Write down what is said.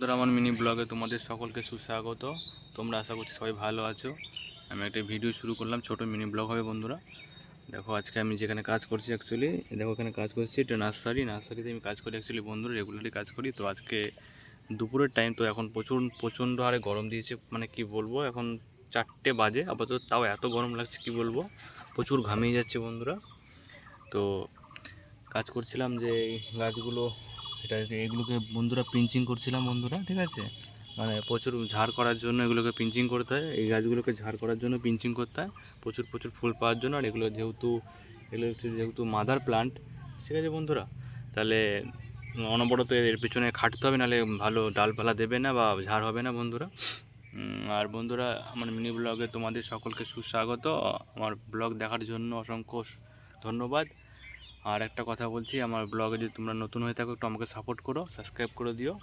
বন্ধুরা আমার মিনি ব্লগে তোমাদের সকলকে সুস্বাগত। তোমরা আশা করছি সবাই ভালো আছো। আমি একটা ভিডিও শুরু করলাম, ছোট মিনি ব্লগ হবে বন্ধুরা। দেখো, আজকে আমি যেখানে কাজ করছি অ্যাকচুয়ালি দেখো এখানে কাজ করছি এটা নার্সারি। নার্সারিতে আমি কাজ করি অ্যাকচুয়ালি বন্ধুরা রেগুলারলি কাজ করি। তো আজকে দুপুরের টাইম তো এখন প্রচুর, প্রচণ্ড হারে গরম দিয়েছে মানে কি বলব, এখন চারটে বাজে। আপাতত তাও এত গরম লাগছে, কি বলব? প্রচুর ঘামিয়ে যাচ্ছে বন্ধুরা। তো কাজ করছিলাম যে গাছগুলো এটা এগুলোকে বন্ধুরা পিঞ্চিং করছিলাম বন্ধুরা, ঠিক আছে? মানে প্রচুর ঝাড় করার জন্য এগুলোকে পিঞ্চিং করতে হয়। এই গাছগুলোকে ঝাড় করার জন্য পিঞ্চিং করতে হয়। প্রচুর প্রচুর ফুল পাওয়ার জন্য। আর এগুলো যেহেতু, এগুলো হচ্ছে যেহেতু মাদার প্লান্ট, ঠিক আছে বন্ধুরা? তাহলে অনবরত এর পেছনে খাটতে হবে, নাহলে ভালো ডালপালা দেবে না বা ঝাড় হবে না বন্ধুরা। আর বন্ধুরা, আমার মিনি ব্লগে তোমাদের সকলকে সুস্বাগত। আমার ব্লগ দেখার জন্য অসংখ্য ধন্যবাদ। আর একটা কথা বলছি, আমার ব্লগে যদি তোমরা নতুন হয়ে থাকো একটু আমাকে সাপোর্ট করো সাবস্ক্রাইব করে দিও।